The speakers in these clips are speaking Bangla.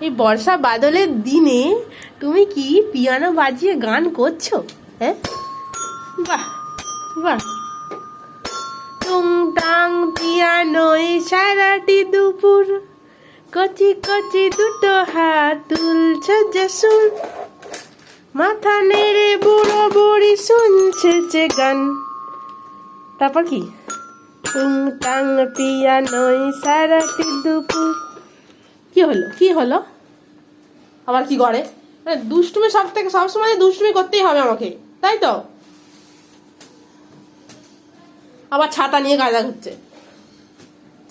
এই বর্ষা বাদলের দিনে তুমি কি পিয়ানো বাজিয়ে গান করছ? হ্যাঁ? বাহ বাহ। টুং টাং পিয়ানোয় সারাটি দুপুর। কচি কচি দুটো হাত তুলছে যে সুর মাথা নেড়ে বুড়ো বুড়ি শুনছে যে গান। তারপর কি? টুং টাং পিয়ানোয় সারাটি দুপুর। কি হলো? কি হলো? আবার কি করে? মানে দুষ্টুমি সব থেকে সবসময় দুষ্টুমি করতেই হবে আমাকে, তাই তো? আবার ছাতা নিয়ে কাজা ঘুরছে।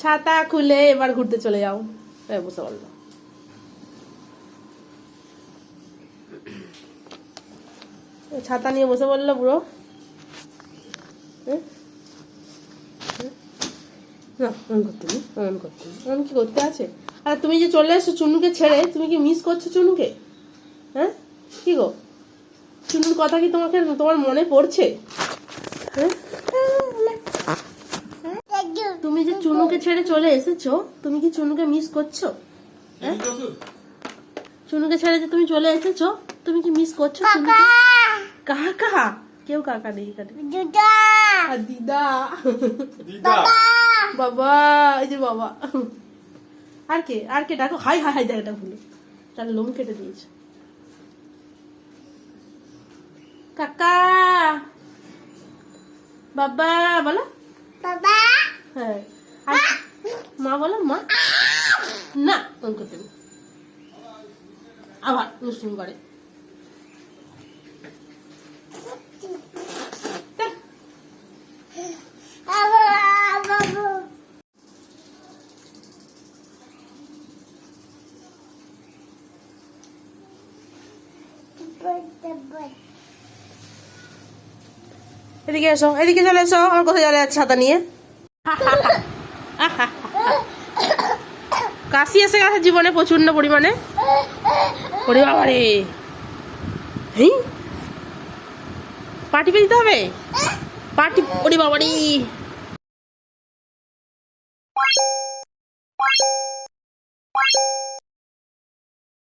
ছাতা খুলে এবার ঘুরতে চলে যাও। বসে বলল ছাতা নিয়ে বসে বলল বুড়ো? হুম? না অন করতে নেই অন করতে অন কি করতে আছে? আর তুমি যে চলে এসছো চুনুকে ছেড়ে তুমি কি মিস করছ চুনুকে? হ্যাঁ? কি গো? চুনুর কথা কি তোমাকে তোমার মনে পড়ছে? হ্যাঁ? তুমি যে চুনুকে ছেড়ে চলে এসেছ তুমি কি চুনুকে মিস করছ? হ্যাঁ? চুনুকে ছেড়ে যে তুমি চলে এসেছ তুমি কি মিস করছ চুনুকে? কাহা কাহা? কেউ কাকা নেই এখানে। দিদা! দিদা? বাবা এই যে বাবা। আর কে? আর কে? ডাকো। হাই হাই হাই দেখ ভুলো তার লোম কেটে দিয়েছে। কাকা! বাবা বলো। হ্যাঁ। আর মা বলো মা। না করতে আবার মুসলিম করে এদিকে এসো, এদিকে চলে এসো, আমার কোথায় চলে যাচ্ছে ছাতা নিয়ে? কাশি এসে গেছে জীবনে প্রচণ্ড পরিমাণে। ওরে বাবা রে। পাটি পে দিতে হবে? পাটি ওরে বাবা